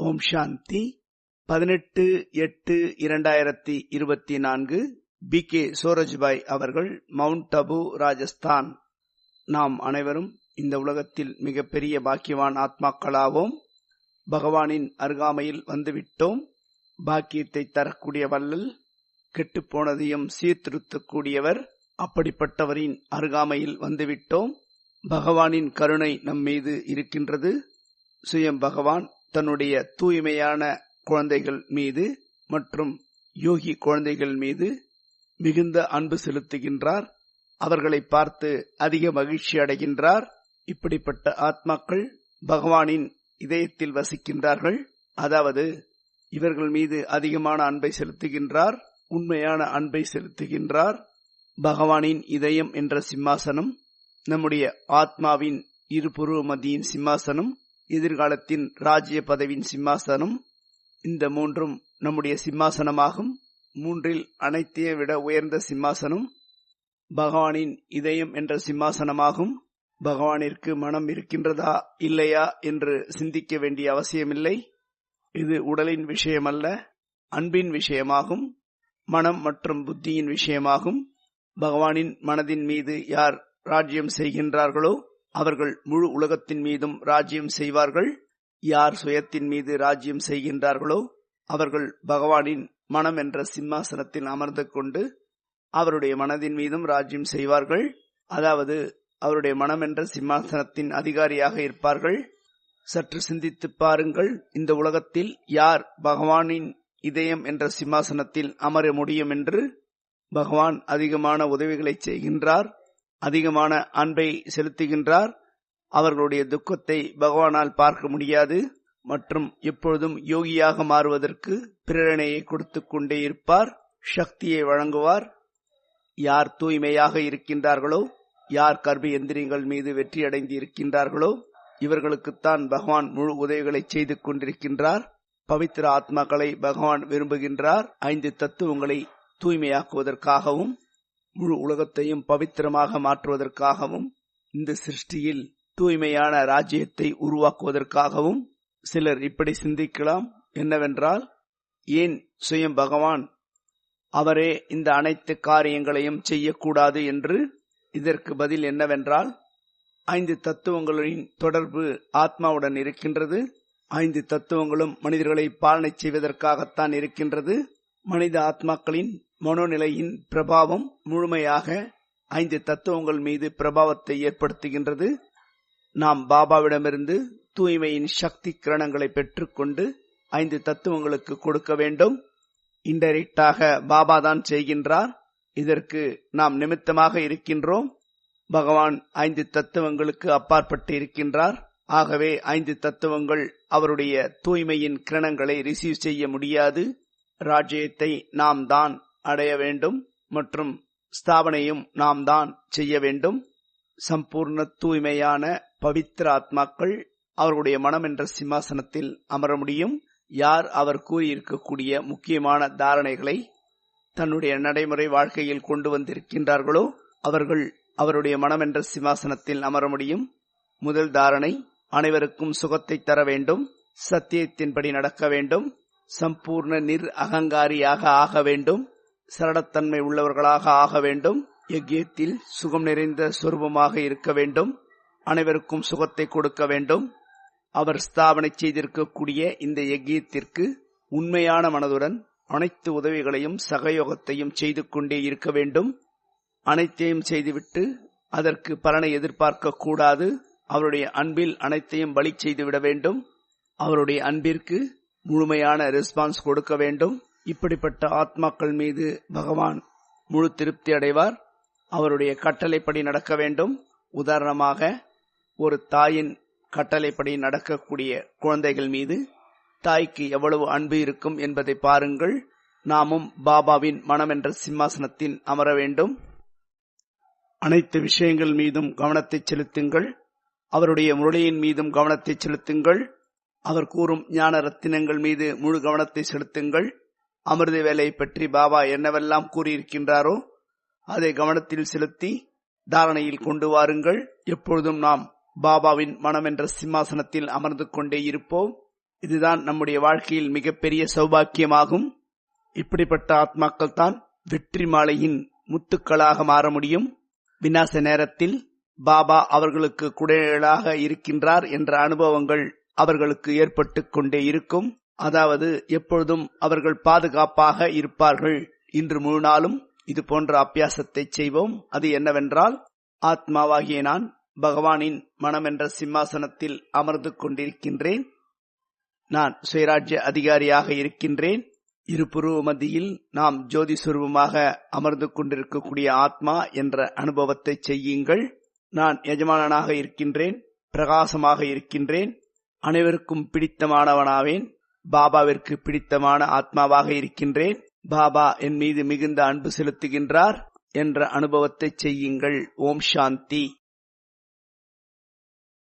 ஓம் சாந்தி. பதினெட்டு எட்டு இரண்டாயிரத்தி இருபத்தி நான்கு பி கே சோரஜ்பாய் அவர்கள் மவுண்ட் அபு ராஜஸ்தான். நாம் அனைவரும் இந்த உலகத்தில் மிகப்பெரிய பாக்கியவான் ஆத்மாக்களாவோம். பகவானின் அருகாமையில் வந்துவிட்டோம். பாக்கியத்தை தரக்கூடிய வல்லல் கெட்டுப்போனதையும் சீர்திருத்தக்கூடியவர் அப்படிப்பட்டவரின் அருகாமையில் வந்துவிட்டோம். பகவானின் கருணை நம் மீது இருக்கின்றது. சுயம் பகவான் தன்னுடைய தூய்மையான குழந்தைகள் மீது மற்றும் யோகி குழந்தைகள் மீது மிகுந்த அன்பு செலுத்துகின்றார். அவர்களை பார்த்து அதிக மகிழ்ச்சி அடைகின்றார். இப்படிப்பட்ட ஆத்மாக்கள் பகவானின் இதயத்தில் வசிக்கின்றார்கள். அதாவது இவர்கள் மீது அதிகமான அன்பை செலுத்துகின்றார் உண்மையான அன்பை செலுத்துகின்றார். பகவானின் இதயம் என்ற சிம்மாசனம் நம்முடைய ஆத்மாவின் இருபுருவ மதியின் சிம்மாசனம் எதிர்காலத்தின் ராஜ்ய பதவியின் சிம்மாசனம் இந்த மூன்றும் நம்முடைய சிம்மாசனமாகும். மூன்றில் அனைத்தையும் விட உயர்ந்த சிம்மாசனம் பகவானின் இதயம் என்ற சிம்மாசனமாகும். பகவானிற்கு மனம் இருக்கின்றதா இல்லையா என்று சிந்திக்க வேண்டிய அவசியமில்லை. இது உடலின் விஷயமல்ல அன்பின் விஷயமாகும். மனம் மற்றும் புத்தியின் விஷயமாகும். பகவானின் மனதின் மீது யார் ராஜ்யம் செய்கின்றார்களோ அவர்கள் முழு உலகத்தின் மீதும் ராஜ்யம் செய்வார்கள். யார் சுயத்தின் மீது ராஜ்யம் செய்கின்றார்களோ அவர்கள் பகவானின் மனம் என்ற சிம்மாசனத்தில் அமர்ந்து கொண்டு அவருடைய மனதின் மீதும் ராஜ்யம் செய்வார்கள். அதாவது அவருடைய மனம் என்ற சிம்மாசனத்தின் அதிகாரியாக இருப்பார்கள். சற்று சிந்தித்து பாருங்கள் இந்த உலகத்தில் யார் பகவானின் இதயம் என்ற சிம்மாசனத்தில் அமர முடியும் என்று. பகவான் அதிகமான உதவிகளை செய்கின்றார். அதிகமான அன்பை செலுத்துகின்றார். அவர்களுடைய துக்கத்தை பகவானால் பார்க்க முடியாது. மற்றும் எப்பொழுதும் யோகியாக மாறுவதற்கு பிரேரணையை கொடுத்து கொண்டே இருப்பார். சக்தியை வழங்குவார். யார் தூய்மையாக இருக்கின்றார்களோ யார் கர்ப்ப எந்திரியங்கள் மீது வெற்றியடைந்து இருக்கின்றார்களோ இவர்களுக்குத்தான் பகவான் முழு உதவிகளை செய்து கொண்டிருக்கின்றார். பவித்திர ஆத்மாக்களை பகவான் விரும்புகின்றார். ஐந்து தத்துவங்களை தூய்மையாக்குவதற்காகவும் முழு உலகத்தையும் பவித்திரமாக மாற்றுவதற்காகவும் இந்த சிருஷ்டியில் தூய்மையான ராஜ்யத்தை உருவாக்குவதற்காகவும் சிலர் இப்படி சிந்திக்கலாம். என்னவென்றால் ஏன் சுயம் பகவான் அவரே இந்த அனைத்து காரியங்களையும் செய்யக்கூடாது என்று? இதற்கு பதில் என்னவென்றால் ஐந்து தத்துவங்களின் தொடர்பு ஆத்மாவுடன் இருக்கின்றது. ஐந்து தத்துவங்களும் மனிதர்களை பாலனை செய்வதற்காகத்தான் இருக்கின்றது. மனித ஆத்மாக்களின் மனோநிலையின் பிரபாவம் முழுமையாக ஐந்து தத்துவங்கள் மீது பிரபாவத்தை ஏற்படுத்துகின்றது. நாம் பாபாவிடமிருந்து தூய்மையின் சக்தி கிரணங்களை பெற்றுக்கொண்டு ஐந்து தத்துவங்களுக்கு கொடுக்க வேண்டும். இன்டைரக்டாக பாபா தான் செய்கின்றார். இதற்கு நாம் நிமித்தமாக இருக்கின்றோம். பகவான் ஐந்து தத்துவங்களுக்கு அப்பாற்பட்டு இருக்கின்றார். ஆகவே ஐந்து தத்துவங்கள் அவருடைய தூய்மையின் கிரணங்களை ரிசீவ் செய்ய முடியாது. ராஜ்யத்தை நாம் தான் அடைய வேண்டும் மற்றும் ஸ்தாபனையும் நாம் தான் செய்ய வேண்டும். சம்பூர்ண தூய்மையான பவித்திர ஆத்மாக்கள் அவர்களுடைய மனம் என்ற சிம்மாசனத்தில் அமர முடியும். யார் அவர் கூறியிருக்கக்கூடிய முக்கியமான தாரணைகளை தன்னுடைய நடைமுறை வாழ்க்கையில் கொண்டு வந்திருக்கின்றார்களோ அவர்கள் அவருடைய மனம் என்ற சிம்மாசனத்தில் அமர முடியும். முதல் தாரணை அனைவருக்கும் சுகத்தை தர வேண்டும். சத்தியத்தின்படி நடக்க வேண்டும். சம்பூர்ண நிர் அகங்காரியாக ஆக வேண்டும். சரணத்தன்மை உள்ளவர்களாக ஆக வேண்டும். யஜ்யத்தில் சுகம் நிறைந்த சொரூபமாக இருக்க வேண்டும். அனைவருக்கும் சுகத்தை கொடுக்க வேண்டும். அவர் ஸ்தாபனை செய்திருக்கக்கூடிய இந்த யஜ்யத்திற்கு உண்மையான மனதுடன் அனைத்து உதவிகளையும் சகயோகத்தையும் செய்து கொண்டே இருக்க வேண்டும். அனைத்தையும் செய்துவிட்டு அதற்கு பலனை எதிர்பார்க்க கூடாது. அவருடைய அன்பில் அனைத்தையும் பலி செய்துவிட வேண்டும். அவருடைய அன்பிற்கு முழுமையான ரெஸ்பான்ஸ் கொடுக்க வேண்டும். இப்படிப்பட்ட ஆத்மாக்கள் மீது பகவான் முழு திருப்தி அடைவார். அவருடைய கட்டளைப்படி நடக்க வேண்டும். உதாரணமாக ஒரு தாயின் கட்டளைப்படி நடக்கக்கூடிய குழந்தைகள் மீது தாய்க்கு எவ்வளவு அன்பு இருக்கும் என்பதை பாருங்கள். நாமும் பாபாவின் மனம் என்ற சிம்மாசனத்தில் அமர வேண்டும். அனைத்து விஷயங்கள் மீதும் கவனத்தை செலுத்துங்கள். அவருடைய முரளியின் மீதும் கவனத்தை செலுத்துங்கள். அவர் கூறும் ஞான ரத்தினங்கள் மீது முழு கவனத்தை செலுத்துங்கள். அமிர்த வேலையை பற்றி பாபா என்னவெல்லாம் கூறியிருக்கின்றாரோ அதை கவனத்தில் செலுத்தி தாரணையில் கொண்டு வாருங்கள். எப்பொழுதும் நாம் பாபாவின் மனம் என்ற சிம்மாசனத்தில் அமர்ந்து கொண்டே இருப்போம். இதுதான் நம்முடைய வாழ்க்கையில் மிகப்பெரிய சௌபாக்கியமாகும். இப்படிப்பட்ட ஆத்மாக்கள் தான் வெற்றி மாலையின் முத்துக்களாக மாற முடியும். விநாச நேரத்தில் பாபா அவர்களுக்கு குடையலாக இருக்கின்றார் என்ற அனுபவங்கள் அவர்களுக்கு ஏற்பட்டு கொண்டே இருக்கும். அதாவது எப்பொழுதும் அவர்கள் பாதுகாப்பாக இருப்பார்கள். இன்று முழு நாளும் இது போன்ற அபியாசத்தை செய்வோம். அது என்னவென்றால் ஆத்மாவாகிய நான் பகவானின் மனம் என்ற சிம்மாசனத்தில் அமர்ந்து கொண்டிருக்கின்றேன். நான் சுயராஜ்ய அதிகாரியாக இருக்கின்றேன். இருபுருவ மத்தியில் நாம் ஜோதி சுரூபமாக அமர்ந்து கொண்டிருக்கக்கூடிய ஆத்மா என்ற அனுபவத்தை செய்யுங்கள். நான் எஜமானனாக இருக்கின்றேன். பிரகாசமாக இருக்கின்றேன். அனைவருக்கும் பிடித்தமானவனாவேன். பாபாவிற்கு பிடித்தமான ஆத்மாவாக இருக்கின்றேன். பாபா என் மீது மிகுந்த அன்பு செலுத்துகின்றார். என்ற அனுபவத்தை செய்யுங்கள். ஓம் சாந்தி.